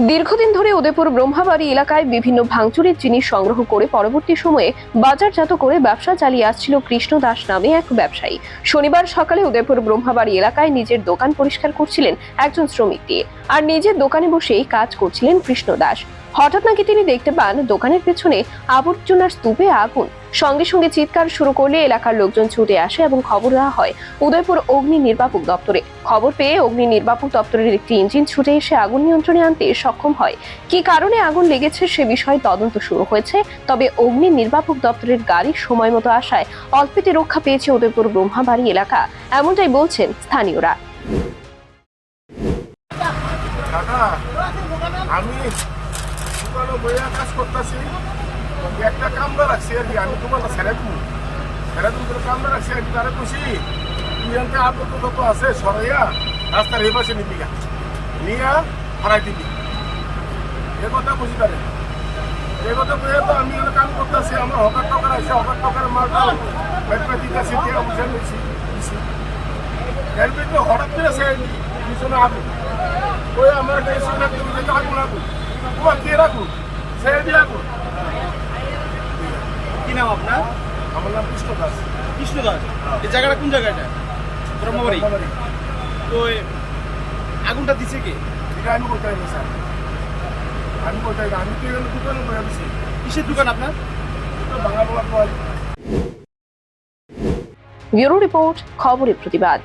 দীর্ঘদিন ধরে উদয়পুর ব্রহ্মাবাড়ি এলাকায় বিভিন্ন ভাঙচুরের জিনিস সংগ্রহ করে পরবর্তী সময়ে বাজারজাত করে ব্যবসা চালিয়ে আসছিল কৃষ্ণ দাস নামে এক ব্যবসায়ী। শনিবার সকালে উদয়পুর ব্রহ্মাবাড়ি এলাকায় নিজের দোকান পরিষ্কার করছিলেন একজন শ্রমিক দিয়ে আর নিজের দোকানে বসেই কাজ করছিলেন কৃষ্ণ দাস। হঠাৎ নাকি তিনি দেখতে পান দোকানের পেছনে আবর্জনার স্তূপে আগুন। সঙ্গে সঙ্গে চিৎকার শুরু করলে এলাকার লোকজন ছুটে আসে এবং খবর দেওয়া হয়, উদয়পুর অগ্নি নির্বাপক দপ্তরে। খবর পেয়ে অগ্নি নির্বাপক দপ্তরের একটি ইঞ্জিন ছুটে এসে আগুন নিয়ন্ত্রণে আনতে সক্ষম হয়। কী কারণে আগুন লেগেছে সে বিষয়ে তদন্ত শুরু হয়েছে, তবে অগ্নি নির্বাপক দপ্তরের গাড়ি সময় মতো আসায় অল্পেতে রক্ষা পেয়েছে উদয়পুর ব্রহ্মাবাড়ি এলাকা, এমনটাই বলছেন স্থানীয়রা। আমি কাজ করতেছি। একটা কামরা রাখছি আর কি, আমি দোকানটা ছেড়ে দেবো। ছেড়ে দেবো করে কামরা রাখছি কি তারা খুশি? তুই এনতে আবদ্ধ যত আছে? সরাইয়া রাস্তার এই পাশে নিবি গা। নিয়ে, হারাই দিবি। এ কথা বুঝি পারে? এই কথা বুঝে তো আমি কাম করতেছি, আমরা হকার টকার আছে হকার টকার মালটা পেটপে দিতেছি দিয়ে বুঝে নিচ্ছি এর ভিতরে হঠাৎ করে সে পিছনে আগুন। ওই আমার না আগুন আগুন তোমার কে রাখুন সে দিয়ে আগুন। নাম আপনার? আমার নাম কৃষ্ণ দাস। কৃষ্ণ দাস। এই জায়গাটা কোন জায়গাটা ব্রহ্মবাড়ি। তো আগুনটা দিছে কে? এটা আমি কোথায় পারি স্যার আমি কোথায় না আমি তো এখানে দোকানে বয়ে দিছি কিসের দোকান আপনার? বাংলা বলা ব্যুরো রিপোর্ট খবরের প্রতিবাদ।